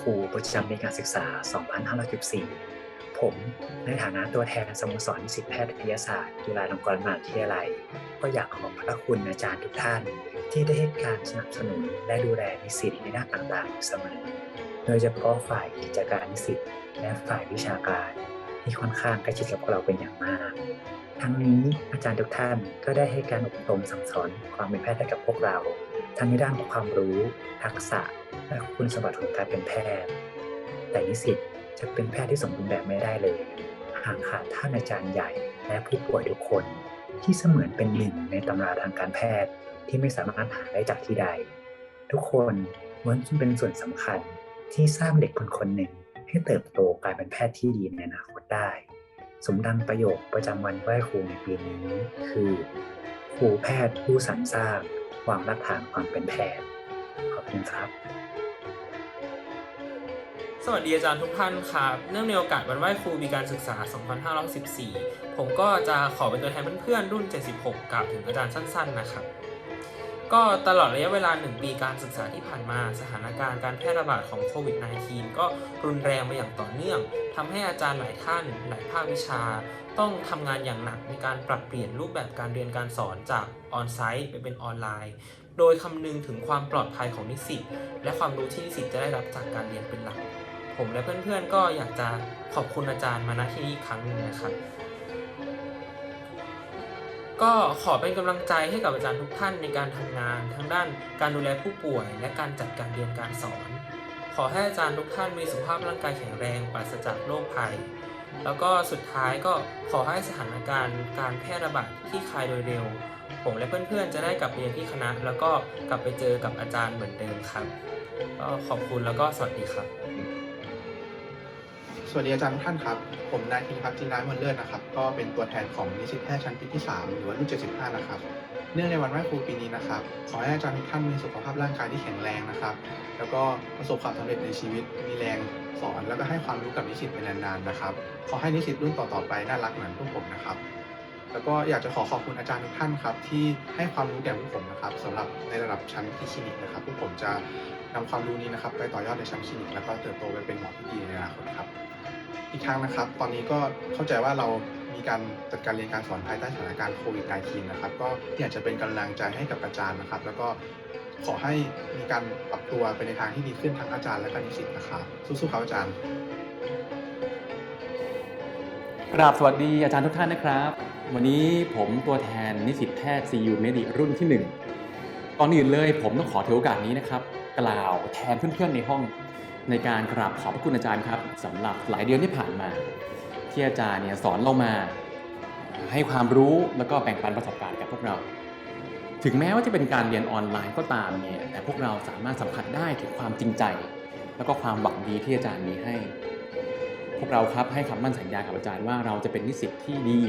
ครูประจำปีการศึกษา 2514 ผมในฐานะตัวแทนสโมสรนิสิตแพทยศาสตร์จุฬาลงกรณ์มหาวิทยาลัย ก็อยากขอบพระคุณอาจารย์ทุกท่าน ที่ได้ให้การสนับสนุนและดูแลนิสิตในด้านต่างๆอยู่เสมอ โดยเฉพาะฝ่ายกิจการนิสิตและฝ่ายวิชาการที่ค่อนข้างใกล้ชิดกับพวกเราเป็นอย่างมาก ทั้งนี้อาจารย์ทุกท่านก็ได้ให้การอบรมสั่งสอนความเป็นแพทย์ให้กับพวกเรา ทั้งในด้านของความรู้ ทักษะ และคุณสมบัติของการเป็นแพทย์ แต่นิสิตจะเป็นแพทย์ที่สมบูรณ์แบบไม่ได้เลยหากขาดท่านอาจารย์ใหญ่ และผู้ป่วยทุกคน ที่เสมือนเป็นหนึ่งในตำราทางการแพทย์ที่ไม่สามารถหาได้จากที่ใด ทุกคนล้วนเป็นส่วนสำคัญที่สร้างเด็กคนคนหนึ่งให้เติบโตกลายเป็นแพทย์ที่ดีในอนาคตได้ สมดังประโยคประจำวันไหว้ครูในปีนี้ คือ ครูแพทย์ผู้สรรสร้าง วางรากฐานความเป็นแพทย์ขอบคุณครับ สวัสดีอาจารย์ทุกท่านครับเนื่องในโอกาสวันไหว้ครูมีการศึกษา 2514 ผมก็จะขอเป็นตัวแทนเพื่อนๆรุ่น 76กล่าวถึงอาจารย์สั้น ๆ นะครับ ก็ตลอดระยะเวลา 1 ปีการศึกษาที่ผ่านมา สถานการณ์การแพร่ระบาดของโควิด -19 ก็รุนแรงมาอย่างต่อเนื่องทำให้อาจารย์หลายท่านหลายภาควิชา ต้องทำงานอย่างหนักในการปรับเปลี่ยนรูปแบบการเรียนการสอนจากออนไซต์ไปเป็นออนไลน์ โดยคำนึงถึงความปลอดภัยของนิสิตและความรู้ที่นิสิตจะได้รับจากการเรียนเป็นหลัก ผมและเพื่อนๆก็อยากจะขอบคุณอาจารย์มาณที่นี้อีกครั้งหนึ่งนะครับ ก็ขอเป็นกำลังใจให้กับอาจารย์ทุกท่านในการทำงานทั้งด้านการดูแลผู้ป่วย และการจัดการเรียนการสอน ขอให้อาจารย์ทุกท่านมีสุขภาพร่างกายแข็งแรงปราศจากโรคภัย แล้วก็สุดท้ายก็ขอให้สถานการณ์การแพร่ระบาดที่คลายโดยเร็ว ผมและเพื่อนๆ จะได้กลับไปเรียนที่คณะ แล้วก็กลับไปเจอกับอาจารย์เหมือนเดิมครับก็ขอบคุณแล้วก็สวัสดีครับ สวัสดีอาจารย์ทุกท่านครับ ผมนายธีพัฒน์จินร้ายมวลเลิศนะครับ ก็เป็นตัวแทนของนิสิตแพทย์ชั้นปีที่ 3 หรือว่ารุ่น 75 นะครับ เนื่องในวันไหว้ครูปีนี้นะครับ ขอให้อาจารย์ทุกท่านมีสุขภาพร่างกายที่แข็งแรงนะครับ แล้วก็ประสบความสำเร็จในชีวิต มีแรงสอน แล้วก็ให้ความรู้กับนิสิตเป็นนานๆนะครับ ขอให้นิสิตรุ่นต่อๆไปน่ารักเหมือนพวกผมนะครับ แล้วก็อยากจะขอขอบคุณอาจารย์ทุกท่านครับที่ให้ความรู้แก่พวกผมนะครับสำหรับในระดับชั้นที่คลินิกนะครับพวกผมจะนำความรู้นี้นะครับไปต่อยอดในชั้นคลินิกแล้วก็เติบโตไปเป็นหมอที่ดีในอนาคตครับ กครั้งนะครับ ตอนนี้ก็เข้าใจว่าเรามีการจัดการเรียนการสอนภายใต้สถานการณ์โควิด -19 นะครับ ก็อยากจะเป็นกำลังใจให้กับอาจารย์นะครับ แล้วก็ขอให้มีการปรับตัวไปในทางที่ดีขึ้นทั้งอาจารย์และก็นิสิตนะครับ สู้ๆครับอาจารย์กราบสวัสดีอาจารย์ทุกท่านนะครับ วันนี้ผมตัวแทนนิสิตแพทย์ CU Medi รุ่นที่ 1 ก่อนอื่นเลยผมต้องขอถือโอกาสนี้นะครับ กล่าวแทนเพื่อนๆในห้อง ในการกราบขอบพระคุณอาจารย์ครับสำหรับหลายเดือนที่ผ่านมา ที่อาจารย์เนี่ยสอนเรามาให้ความรู้แล้วก็แบ่งปันประสบการณ์กับพวกเรา ถึงแม้ว่าจะเป็นการเรียนออนไลน์ก็ตามเนี่ยแต่พวกเราสามารถสัมผัสได้ถึงความจริงใจ แล้วก็ความหวังดีที่อาจารย์มีให้ พวกเราครับให้คำมั่นสัญญากับอาจารย์ว่าเราจะเป็นนิสิตที่ดี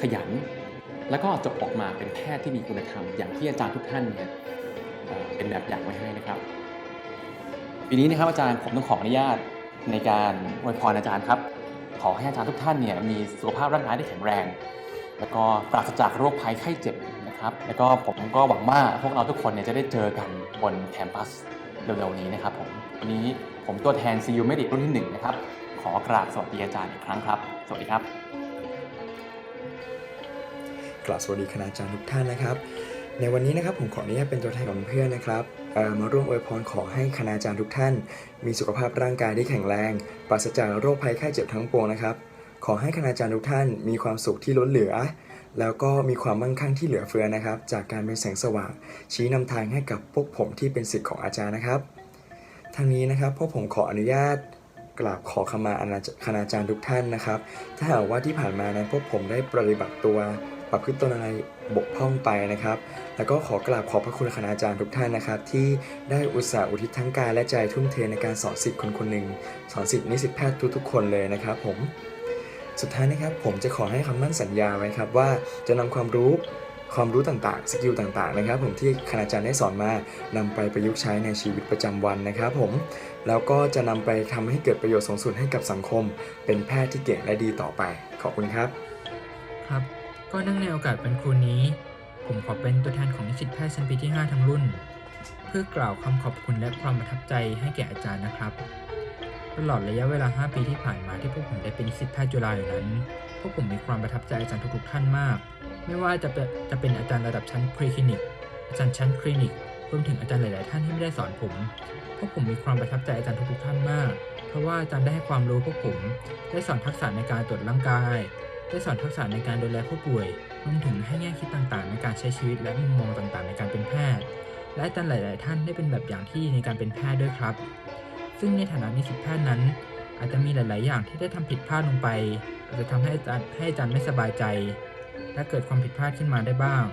ขยัน แล้วก็จะออกมาเป็นแพทย์ที่มีคุณธรรมอย่างที่อาจารย์ทุกท่านเนี่ยเป็นแบบอย่างไว้ให้นะครับ ปีนี้นะครับอาจารย์ผมต้องขออนุญาตในการอวยพรอาจารย์ครับ ขอให้อาจารย์ทุกท่านเนี่ยมีสุขภาพร่างกายที่แข็งแรง แล้วก็ปราศจากโรคภัยไข้เจ็บนะครับแล้วก็ผมก็หวังว่าพวกเราทุกคนเนี่ยจะได้เจอกันบนแคมปัสเร็วๆนี้นะครับผมวันนี้ผมตัวแทน CU Medic รุ่นที่หนึ่งนะครับขอกราบสวัสดีอาจารย์อีกครั้งครับ สวัสดีครับกราบสวัสดีคณาจารย์ทุกท่านนะครับ ในวันนี้นะครับผมขออนุญาตเป็นตัวแทนของเพื่อนนะครับมาร่วมอวยพรขอให้คณาจารย์ทุกท่าน มีสุขภาพร่างกายที่แข็งแรง ปราศจากโรคภัยไข้เจ็บทั้งปวงนะครับ ขอให้คณาจารย์ทุกท่าน มีความสุขที่ล้นเหลือ แล้วก็มีความมั่งคั่งที่เหลือเฟือนะครับ จากการเป็นแสงสว่าง ชี้นำทางให้กับพวกผมที่เป็นศิษย์ของอาจารย์นะครับทางนี้นะครับพวกผมขออนุญาตกราบขอขมาอาณาคณาจารย์ทุกท่านนะครับ ถ้าหากว่าที่ผ่านมานั้นพวกผมได้ปฏิบัติตัวประพฤติตนอะไรบกพร่องไปนะครับ แล้วก็ขอกราบขอบพระคุณคณาจารย์ทุกท่านนะครับ ที่ได้อุตส่าห์อุทิศทั้งกายและใจทุ่มเทในการสอนสิทธิ์คนคนหนึ่งสอนสิทธิ์นิสิตแพทย์ทุกๆคนเลยนะครับผมสุดท้ายนะครับผมจะขอให้คำมั่นสัญญาไว้ครับว่าจะนำความรู้ความรู้ต่างๆ สกิลต่างๆ นะครับ ผมที่คณาจารย์ได้สอนมานำไปประยุกต์ใช้ในชีวิตประจำวันนะครับผม แล้วก็จะนำไปทำให้เกิดประโยชน์สูงสุดให้กับสังคม เป็นแพทย์ที่เก่งและดีต่อไป ขอบคุณครับ ครับ ก็เนื่องในโอกาสวันครูนี้ ผมขอเป็นตัวแทนของนิสิตแพทย์ชั้นปีที่ 5 ทั้งรุ่น เพื่อกล่าวคำขอบคุณและความประทับใจให้แก่อาจารย์นะครับ ตลอดระยะเวลา 5 ปีที่ผ่านมาที่พวกผมได้เป็นนิสิตแพทย์จุฬาอยู่นั้น พวกผมมีความประทับใจอาจารย์ทุกๆท่านมาก ไม่ว่าจะจะเป็นอาจารย์ระดับชั้นพรีคลินิก อาจารย์ชั้นคลินิก รวมถึงอาจารย์หลาย ๆ ท่านที่ไม่ได้สอนผม พวกผมมีความประทับใจอาจารย์ทุกๆท่านมาก เพราะว่าอาจารย์ได้ให้ความรู้พวกผม ได้สอนทักษะในการตรวจร่างกาย ได้สอนทักษะในการดูแลผู้ป่วย รวมถึงให้แง่คิดต่างๆ ในการใช้ชีวิตและมุมมองต่างๆ ในการเป็นแพทย์ และอาจารย์หลาย ๆ ท่านได้เป็นแบบอย่างที่ในการเป็นแพทย์ด้วยครับ ซึ่งในฐานะนิสิตแพทย์นั้น อาจจะมีหลาย ๆ อย่างที่ได้ทำผิดพลาดลงไป อาจจะทำให้อาจารย์ให้อาจารย์ไม่สบายใจ และเกิดความผิดพลาดขึ้นมาได้บ้าง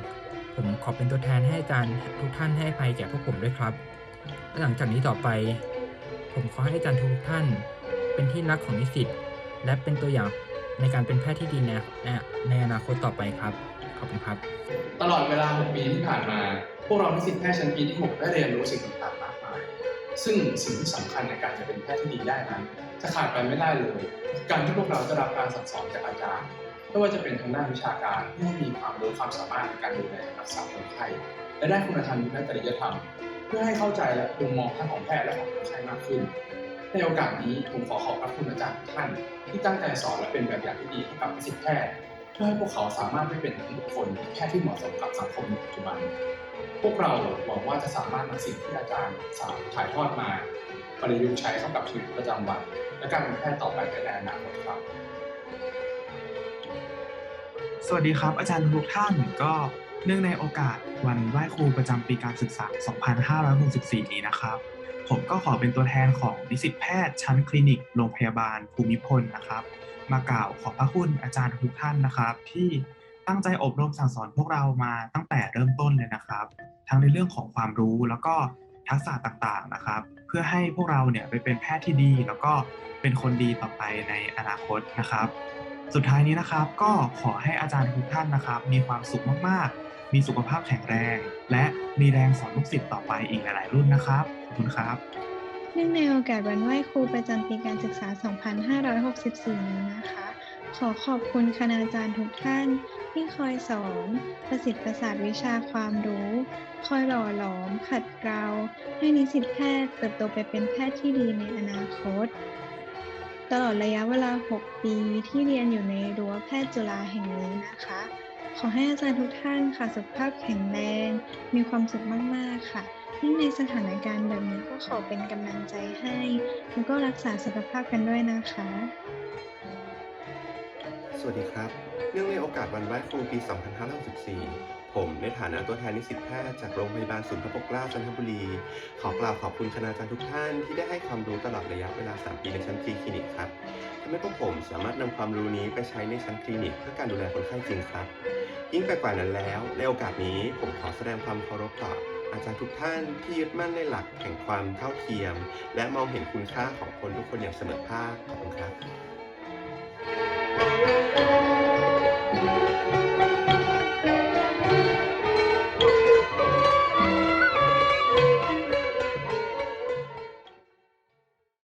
ผมขอเป็นตัวแทนให้อาจารย์ทุกท่านให้อภัยแก่พวกผมด้วยครับและหลังจากนี้ต่อไป ผมขอให้อาจารย์ทุกท่าน เป็นที่รักของนิสิตและเป็นตัวอย่าง ในการเป็นแพทย์ที่ดีในในในอนาคตต่อไปครับ ขอบคุณครับ ตลอดเวลา 6 ปีที่ผ่านมา พวกเรานิสิตแพทย์ชั้นปีที่ 6 ได้เรียนรู้สิ่งต่างๆมากมาย ซึ่งสิ่งที่สำคัญในการจะเป็นแพทย์ที่ดีได้นั้นจะขาดไปไม่ได้เลย การที่พวกเราได้รับการสั่งสอนจากอาจารย์ไม่ว่าจะเป็นทางด้านวิชาการที่ให้มีความรู้ความสามารถในการดูแลรักษาคนไข้และได้คุณธรรมและจริยธรรม เพื่อให้เข้าใจและมุมมองทั้งของแพทย์และของคนไข้มากขึ้น ในโอกาสนี้ผมขอขอบพระคุณอาจารย์ท่านที่ตั้งใจสอนและเป็นแบบอย่างที่ดีให้กับนิสิตแพทย์เพื่อให้พวกเขาสามารถได้เป็นบุคคลแพทย์ที่เหมาะสมกับสังคมปัจจุบัน พวกเราหวังว่าจะสามารถนำสิ่งที่อาจารย์สอนถ่ายทอดมาประยุกต์ใช้เข้ากับชีวิตประจำวัน และการเป็นแพทย์ต่อไปในอนาคตครับสวัสดีครับ อาจารย์ทุกท่านก็เนื่องในโอกาสวันไหว้ครูประจำปีการศึกษา 2564 นี้นะครับ ผมก็ขอเป็นตัวแทนของนิสิตแพทย์ชั้นคลินิกโรงพยาบาลภูมิพลนะครับ มากล่าวขอบพระคุณอาจารย์ทุกท่านนะครับ ที่ตั้งใจอบรมสั่งสอนพวกเรามาตั้งแต่เริ่มต้นเลยนะครับ ทั้งในเรื่องของความรู้แล้วก็ทักษะต่างๆนะครับ เพื่อให้พวกเราเนี่ยไปเป็นแพทย์ที่ดี แล้วก็เป็นคนดีต่อไปในอนาคตนะครับ สุดท้ายนี้นะครับก็ขอให้อาจารย์ทุกท่านนะครับ มีความสุขมากๆ มีสุขภาพแข็งแรง และมีแรงสอนลูกศิษย์ต่อไปอีกหลาย ๆ รุ่นนะครับ ขอบคุณครับเนื่องในโอกาสวันไหว้ครูประจำปีการศึกษา 2564 นี้นะคะ ขอขอบคุณคณาจารย์ทุกท่านที่คอยสอน ประสิทธิ์ประสาทวิชาความรู้ คอยหล่อหลอม ขัดเกลาให้นิสิตแพทย์เติบโตไปเป็นแพทย์ที่ดีในอนาคต ตลอดระยะเวลา 6 ปีที่เรียนอยู่ในรั้วแพทย์จุฬาแห่งนี้นะคะ ขอให้อาจารย์ทุกท่านค่ะสุขภาพแข็งแรง มีความสุขมาก ๆ ค่ะยิ่งในสถานการณ์แบบนี้ก็ขอเป็นกำลังใจให้ แล้วก็รักษาสุขภาพกันด้วยนะคะ สวัสดีครับ เนื่องในโอกาสวันไหว้ครูปี 2564 มในฐานะตัวแทนนิสิตแพทย์จากโรงพยาบาลศูนย์พระปกเกล้าจันทบุรี ขอกล่าวขอบคุณคณาจารย์ทุกท่านที่ได้ให้ความรู้ตลอดระยะเวลา 3 ปีในชั้นพรีคลินิกครับทำให้พวกผมสามารถนำความรู้นี้ไปใช้ในชั้นคลินิกเพื่อการดูแลคนไข้จริงครับ ยิ่งไปกว่านั้นแล้ว ในโอกาสนี้ผมขอแสดงความเคารพต่ออาจารย์ทุกท่านที่ยึดมั่นในหลักแห่งความเท่าเทียม และมองเห็นคุณค่าของคนทุกคนอย่างเสมอภาคขอบคุณครับ